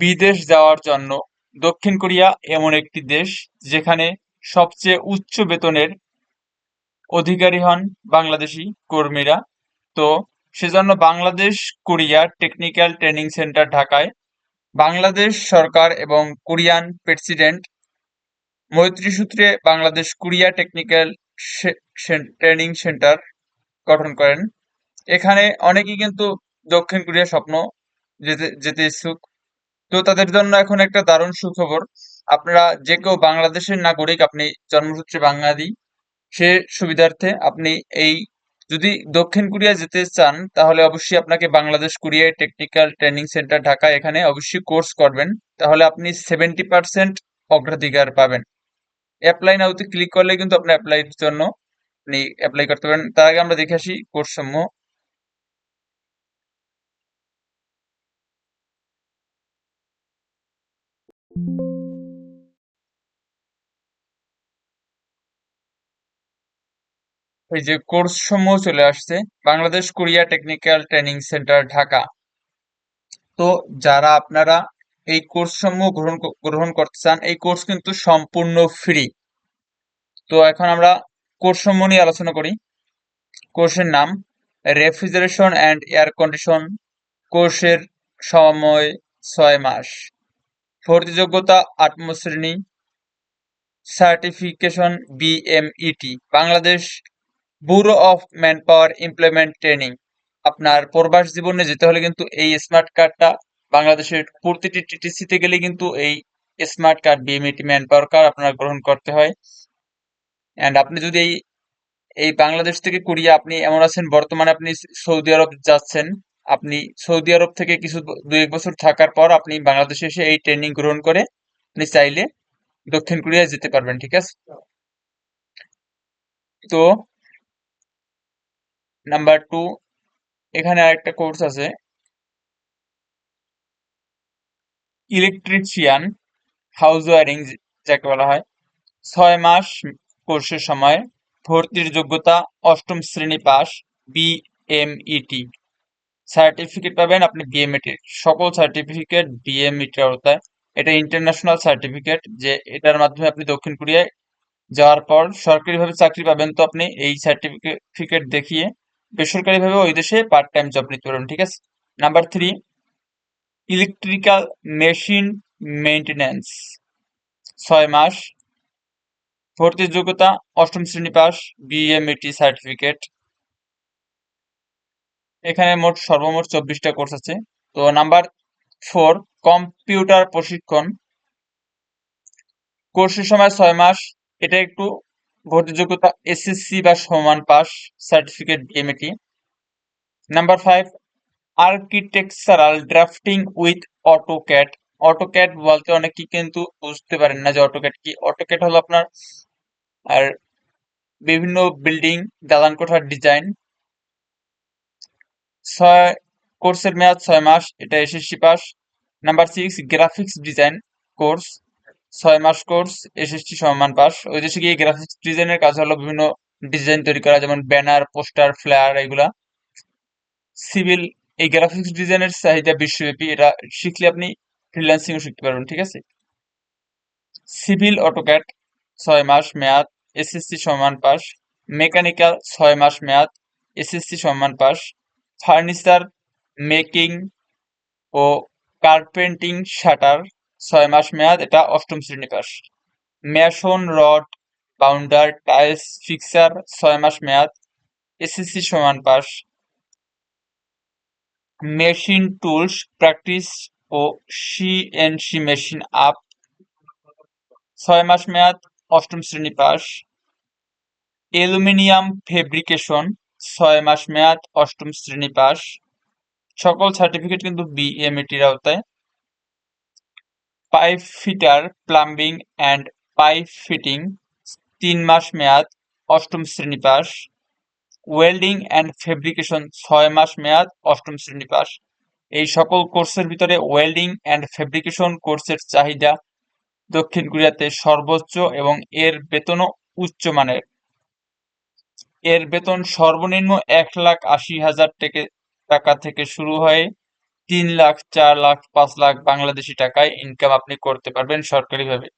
বিদেশ যাওয়ার জন্য দক্ষিণ কোরিয়া এমন একটি দেশ যেখানে সবচেয়ে উচ্চ বেতনের অধিকারী হন বাংলাদেশি কর্মীরা। তো সেজন্য Bangladesh Korea technical training centre ঢাকায় বাংলাদেশ সরকার এবং কোরিয়ান প্রেসিডেন্ট মৈত্রী সূত্রে Bangladesh Korea technical training centre গঠন করেন। এখানে অনেকেই কিন্তু দক্ষিণ কোরিয়া স্বপ্ন যেতে যেতে ইচ্ছুক। তো তাদের জন্য এখন একটা দারুণ সুখবর। আপনারা যে কেউ বাংলাদেশের নাগরিক, আপনি জন্মসূত্রে বাঙালি, সে সুবিধার্থে আপনি এই যদি দক্ষিণ কোরিয়া যেতে চান, তাহলে অবশ্যই আপনাকে Bangladesh Korea technical training centre Dhaka এখানে অবশ্যই কোর্স করবেন। তাহলে আপনি সেভেন্টি পার্সেন্ট অগ্রাধিকার পাবেন। অ্যাপ্লাই নাওতে ক্লিক করলে কিন্তু আপনি অ্যাপ্লাইয়ের জন্য আপনি অ্যাপ্লাই করতে পারেন তার আগে আমরা দেখে আসি কোর্স সমূহ। এই যে কোর্স সমূহ চলে আসছে, Bangladesh Korea technical training centre Dhaka. তো যারা আপনারা এই কোর্স সমূহ গ্রহণ গ্রহণ করতে চান, এই কোর্স কিন্তু সম্পূর্ণ ফ্রি তো এখন আমরা কোর্স সমূহ নিয়ে আলোচনা করি। কোর্সের নাম রেফ্রিজারেশন অ্যান্ড এয়ার কন্ডিশন কোর্সের সময় ছয় মাস। ভর্তি যোগ্যতা আটম শ্রেণি certification BMET Bangladesh bureau of manpower employment training. আপনার প্রবাস জীবনে যেতে হলে কিন্তু এই স্মার্ট কার্ডটা বাংলাদেশের প্রতিটি টিটিসিতে গেলে কিন্তু এই smart card BMET manpower card আপনার গ্রহণ করতে হয়। অ্যান্ড আপনি যদি এই এই বাংলাদেশ থেকে কোরিয়া আপনি এমন আছেন, বর্তমানে আপনি সৌদি আরব যাচ্ছেন আপনি সৌদি আরব থেকে কিছু দুই এক বছর থাকার পর আপনি বাংলাদেশে এসে এই ট্রেনিং গ্রহণ করে আপনি চাইলে দক্ষিণ কোরিয়া যেতে পারবেন, ঠিক আছে? তো নাম্বার টু এখানে আরেকটা কোর্স আছে। ইলেকট্রিশিয়ান হাউস ওয়ারিং যাকে বলা হয়। ছয় মাস কোর্সের সময় ভর্তির যোগ্যতা অষ্টম শ্রেণি পাস বিএমইটি সার্টিফিকেট পাবেন আপনি বিএমইটি সকল সার্টিফিকেট বিএমইটি আওতায়। এটা ইন্টারন্যাশনাল সার্টিফিকেট যে এটার মাধ্যমে আপনি দক্ষিণ কোরিয়ায় যাওয়ার পর সরকারিভাবে চাকরি পাবেন তো আপনি এই সার্টিফিকেট দেখিয়ে বেসরকারিভাবে ওই দেশে পার্ট টাইম জব নিতে পারবেন, ঠিক আছে? Number three electrical machine maintenance ছয় মাস। ভর্তির যোগ্যতা অষ্টম শ্রেণি পাস বিএমইটি সার্টিফিকেট এখানে মোট সর্বমোট চব্বিশটা কোর্স আছে। তো নাম্বার ফোর, কম্পিউটার প্রশিক্ষণ। কোর্সের সময় ছয় মাস, এটা একটু ভর্তি যোগ্যতা এসএসসি বা সমান pass, certificate BMET number five, architectural drafting with AutoCAD AutoCAD বলতে অনেকেই কিন্তু বুঝতে পারেন না যে অটোক্যাট কি। অটোক্যাট হলো আপনার আর বিভিন্ন বিল্ডিং দালান কোঠার ডিজাইন। ছয় কোর্সের মেয়াদ ছয় মাস, এটা SSC pass number six graphics design course ছয় মাস কোর্স এসএসসি সমান পাস ওই দেশে গিয়ে গ্রাফিক্স ডিজাইনের কাজ হলো বিভিন্ন ডিজাইন তৈরি করা, যেমন ব্যানার পোস্টার ফ্লায়ার এগুলা। সিভিল এই গ্রাফিক্স ডিজাইনের চাহিদা বিশ্বব্যাপী, এটা শিখলে আপনি ফ্রিল্যান্সিংও শিখতে পারবেন, ঠিক আছে? সিভিল অটোক্যাট ছয় মাস মেয়াদ এসএসসি সমান পাস মেকানিক্যাল ছয় মাস মেয়াদ এসএসসি সমান পাস ফার্নিচার, মেকিং ও কার্পেন্টিং শাটার ছয় মাস মেয়াদ, এটা অষ্টম শ্রেণি pass mason rod, binder, tiles, fixer, ছয় মাস মেয়াদ, এসএসসি সমান পাস মেশিন টুলস, প্র্যাকটিস ও সিএনসি মেশিন আপ, ছয় মাস মেয়াদ, অষ্টম শ্রেণি পাস অ্যালুমিনিয়াম ফেব্রিকেশন ছয় মাস মেয়াদ, অষ্টম শ্রেণি পাস। সকল সার্টিফিকেট কিন্তু বিএমইটির আওতায়। Pipe fitter plumbing and pipe fitting তিন মাস মেয়াদ, অষ্টম শ্রেণি পাস। ওয়েল্ডিং অ্যান্ড ফেব্রিকেশন ছয় মাস মেয়াদ, অষ্টম শ্রেণি পাস। এই সকল কোর্সের ভিতরে ওয়েল্ডিং অ্যান্ড ফেব্রিকেশন কোর্সের চাহিদা দক্ষিণ কোরিয়াতে সর্বোচ্চ এবং এর বেতনও উচ্চমানের এর বেতন সর্বনিম্ন এক লাখ আশি হাজার টাকা থেকে শুরু হয়। তিন লাখ, চার লাখ, পাঁচ লাখ বাংলাদেশি টাকায় ইনকাম আপনি করতে পারবেন সরকারিভাবে।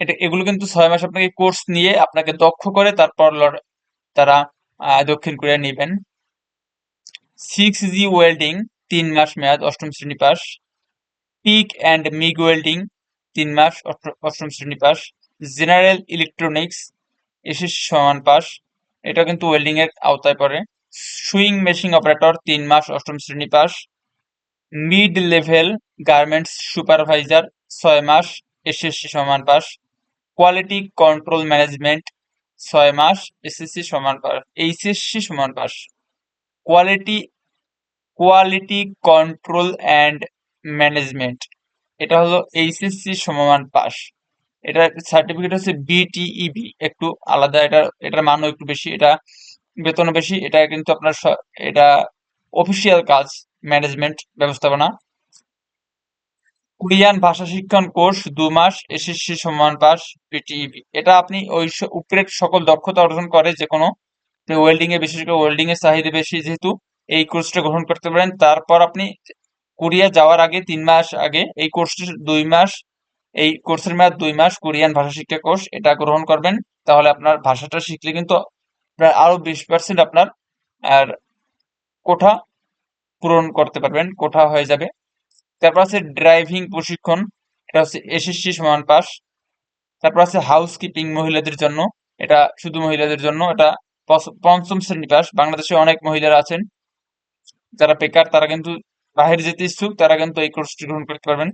এটা এগুলো কিন্তু ছয় মাস আপনাকে কোর্স নিয়ে আপনাকে দক্ষ করে তারপর তারা দক্ষিণ কোরিয়া নেবেন। সিক্স জি ওয়েল্ডিং তিন মাস মেয়াদ, অষ্টম শ্রেণি পাস। পিক অ্যান্ড মিগ ওয়েল্ডিং তিন মাস অষ্টম শ্রেণি পাস। জেনারেল ইলেকট্রনিক্স এসএসসি সমান পাস। এটা কিন্তু ওয়েল্ডিং এর আওতায় পড়ে। সুইং মেশিন অপারেটর তিন মাস অষ্টম শ্রেণি pass. Mid level garments supervisor ছয় মাস এসএসসি সমান পাস। কোয়ালিটি কন্ট্রোল ম্যানেজমেন্ট ছয় মাস এসএসসি সমান পাস, এইচএসসি সমান pass. Quality quality control and management, এটা হলো এইচএসসি সমান পাস। এটা সার্টিফিকেট হচ্ছে বিটিইবি e একটু আলাদা, এটা, এটার মানও একটু বেশি, এটা বেতনও বেশি, এটা কিন্তু আপনার এটা অফিসিয়াল কাজ ম্যানেজমেন্ট ব্যবস্থাপনা। কোরিয়ান ভাষা শিক্ষণ কোর্স দু মাস এসএসসি সমান pass B T E B এটা আপনি ওই উপরের সকল দক্ষতা অর্জন করে যে কোনো ওয়েল্ডিং এ বিশেষ করে ওয়েল্ডিং এর চাহিদা বেশি যেহেতু, এই কোর্সটা গ্রহণ করতে পারেন। তারপর আপনি কোরিয়া যাওয়ার আগে, তিন মাস আগে, এই কোর্সটি দুই মাস এই কোর্সের মেয়াদ দুই মাস কোরিয়ান ভাষা শিক্ষা কোর্স এটা গ্রহণ করবেন, তাহলে আপনার ভাষাটা শিখলে কিন্তু প্রায় আরও বিশ পার্সেন্ট আপনার, আর কোঠা পূরণ করতে পারবেন, কোঠা হয়ে যাবে। তারপর আছে ড্রাইভিং প্রশিক্ষণ, এটা হচ্ছে এসএসসি সমান পাস। তারপর আছে হাউস কিপিং মহিলাদের জন্য, এটা শুধু মহিলাদের জন্য, এটা পঞ্চম শ্রেণি পাস, বাংলাদেশে অনেক মহিলারা আছেন। যারা বেকার, তারা কিন্তু বাহিরে যেতে ইচ্ছুক, তারা কিন্তু এই কোর্সটি গ্রহণ করতে পারবেন।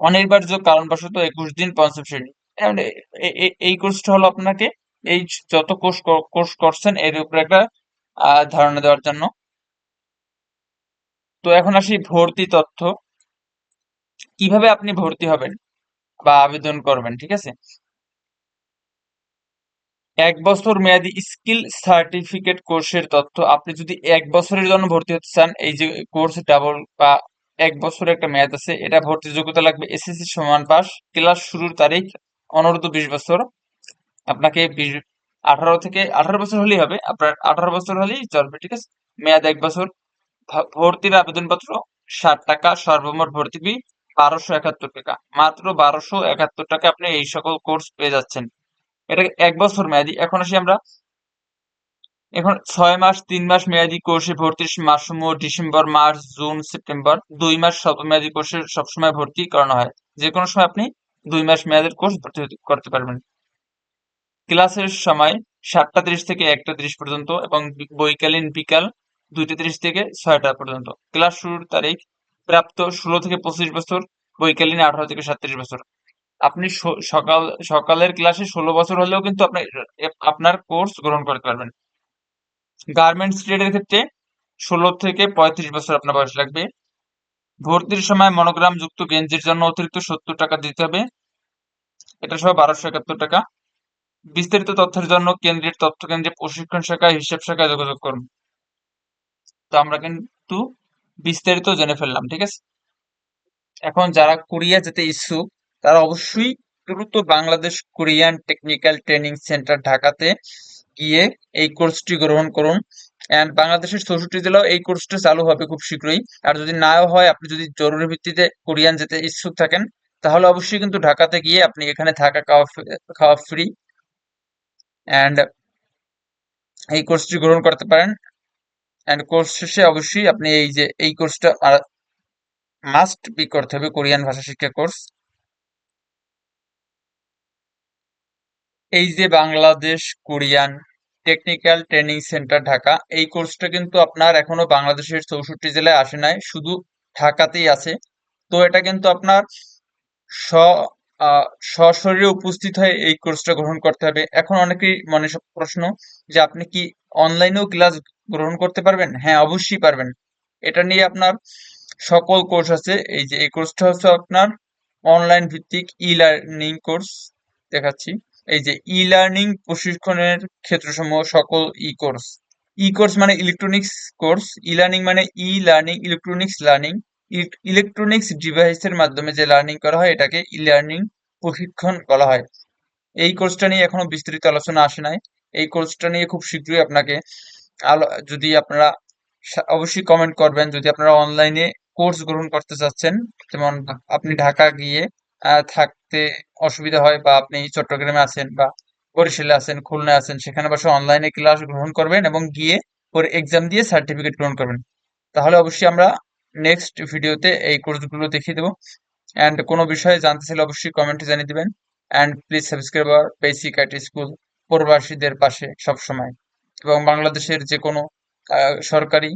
অনির্বার্য কারণবশত একুশ দিন পঞ্চম শ্রেণি। এই কোর্সটা হলো আপনাকে এই যত কোর্স কোর্স করছেন এর উপরে একটা ধারণা দেওয়ার জন্য। তো এখন আসি ভর্তি তথ্য। কীভাবে আপনি ভর্তি হবেন বা আবেদন করবেন, ঠিক আছে? এক বছর মেয়াদি স্কিল সার্টিফিকেট কোর্সের তথ্য। আপনি যদি এক বছরের জন্য ভর্তি হতে চান, এই যে কোর্স ডাবল বা এক বছর একটা মেয়াদ আছে। এটা ভর্তি যোগ্যতা লাগবে এসএসসি সমান পাস। ক্লাস শুরুর তারিখ অনূর্ধ্ব বিশ বছর। আপনাকে আঠারো থেকে, আঠারো বছর হলেই হবে। আপনার আঠারো বছর হলেই চলবে, ঠিক আছে? মেয়াদ এক বছর। ভর্তির আবেদনপত্র ষাট টাকা, সর্বমোট ভর্তি ফি বারোশো একাত্তর টাকা। মাত্র বারোশো একাত্তর টাকা আপনি এই সকল কোর্স পেয়ে যাচ্ছেন। এটা এক বছর মেয়াদি। এখন আসি আমরা এখন ছয় মাস, তিন মাস মেয়াদি কোর্সে ভর্তির মাসসমূহ ডিসেম্বর, মার্চ, জুন, সেপ্টেম্বর, দুই মাস স্বল্প মেয়াদি কোর্সে সবসময় ভর্তি করানো হয়। যে কোনো সময় আপনি দুই মাস মেয়াদের কোর্স ভর্তি করতে পারবেন। ক্লাসের সময় সাতটা তিরিশ থেকে একটা তিরিশ পর্যন্ত এবং বৈকালীন বিকাল দুইটা তিরিশ থেকে ছয়টা পর্যন্ত। ক্লাস শুরুর তারিখ প্রাপ্ত ষোলো থেকে পঁচিশ বছর, বৈকালীন আঠারো থেকে সাতত্রিশ বছর। আপনি সকাল, সকালের ক্লাসে ষোলো বছর হলেও কিন্তু আপনি, আপনার কোর্স গ্রহণ করতে পারবেন। গার্মেন্টস ট্রেডের ক্ষেত্রে ষোলো থেকে পঁয়ত্রিশ বছর আপনার বয়স লাগবে। ভর্তির সময় মনোগ্রাম যুক্ত গেঞ্জির জন্য অতিরিক্ত সত্তর টাকা দিতে হবে। এটা সহ বারোশো একাত্তর টাকা। বিস্তারিত তথ্যের জন্য কেন্দ্রের তথ্য কেন্দ্রে প্রশিক্ষণ শাখায় হিসাব শাখায় যোগাযোগ করুন। তো আমরা কিন্তু বিস্তারিত জেনে ফেললাম, ঠিক আছে? এখন যারা কোরিয়া যেতে ইচ্ছুক, তারা অবশ্যই দ্রুত Bangladesh Korean technical training centre ঢাকাতে গিয়ে এই কোর্সটি গ্রহণ করুন। অ্যান্ড বাংলাদেশের চৌষট্টি জেলাও এই কোর্সটা চালু হবে খুব শীঘ্রই। আর যদি নাও হয়, আপনি যদি জরুরি ভিত্তিতে কোরিয়ান যেতে ইচ্ছুক থাকেন, তাহলে অবশ্যই কিন্তু ঢাকাতে গিয়ে আপনি এখানে থাকা খাওয়া খাওয়া ফ্রি। অ্যান্ড এই কোর্সটি গ্রহণ করতে পারেন। অ্যান্ড কোর্স শেষে অবশ্যই আপনি এই যে, এই কোর্সটা মাস্ট বি করতে হবে কোরিয়ান ভাষা শিক্ষা কোর্স। এই যে Bangladesh Korean technical training centre Dhaka, এই কোর্সটা কিন্তু আপনার এখনও বাংলাদেশের চৌষট্টি জেলায় আসে নাই, শুধু ঢাকাতেই আছে। তো এটা কিন্তু আপনার স সশরীরে উপস্থিত হয়ে এই কোর্সটা গ্রহণ করতে হবে। এখন অনেকেই মনে প্রশ্ন যে আপনি কি অনলাইনেও ক্লাস গ্রহণ করতে পারবেন? হ্যাঁ অবশ্যই পারবেন। এটা নিয়ে আপনার সকল কোর্স আছে। এই যে, এই কোর্সটা হচ্ছে আপনার অনলাইন ভিত্তিক ই লার্নিং কোর্স দেখাচ্ছি। এই যে ই লার্নিং প্রশিক্ষণের ক্ষেত্রসমূহ সকল ই কোর্স ই কোর্স মানে ইলেকট্রনিক্স কোর্স ই লার্নিং মানে e learning electronics learning electronics ডিভাইসের মাধ্যমে যে লার্নিং করা হয়, এটাকে ই লার্নিং প্রশিক্ষণ বলা হয়। এই কোর্সটা নিয়ে এখনও বিস্তারিত আলোচনা আসে নাই। এই কোর্সটা নিয়ে খুব শীঘ্রই আপনাকে যদি আপনারা অবশ্যই কমেন্ট করবেন। যদি আপনারা অনলাইনে কোর্স গ্রহণ করতে চাচ্ছেন, যেমন আপনি ঢাকা গিয়ে থাকতে অসুবিধা হয় বা আপনি চট্টগ্রামে আছেন বা বরিশালে আছেন, খুলনায় আছেন, সেখানে বসে অনলাইনে ক্লাস গ্রহণ করবেন এবং গিয়ে ওর এক্সাম দিয়ে সার্টিফিকেট গ্রহণ করবেন। তাহলে অবশ্যই আমরা নেক্সট ভিডিওতে এই কোর্সগুলো দেখিয়ে দেবো। অ্যান্ড কোনো বিষয়ে জানতে চাইলে অবশ্যই কমেন্টে জানিয়ে দিবেন। And please subscribe our basic IT school প্রবাসীদের পাশে সবসময়। এবং বাংলাদেশের যে কোনো সরকারি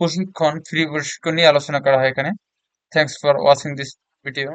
প্রশিক্ষণ ফ্রি প্রশিক্ষণ নিয়ে আলোচনা করা হয় এখানে। Thanks for watching this video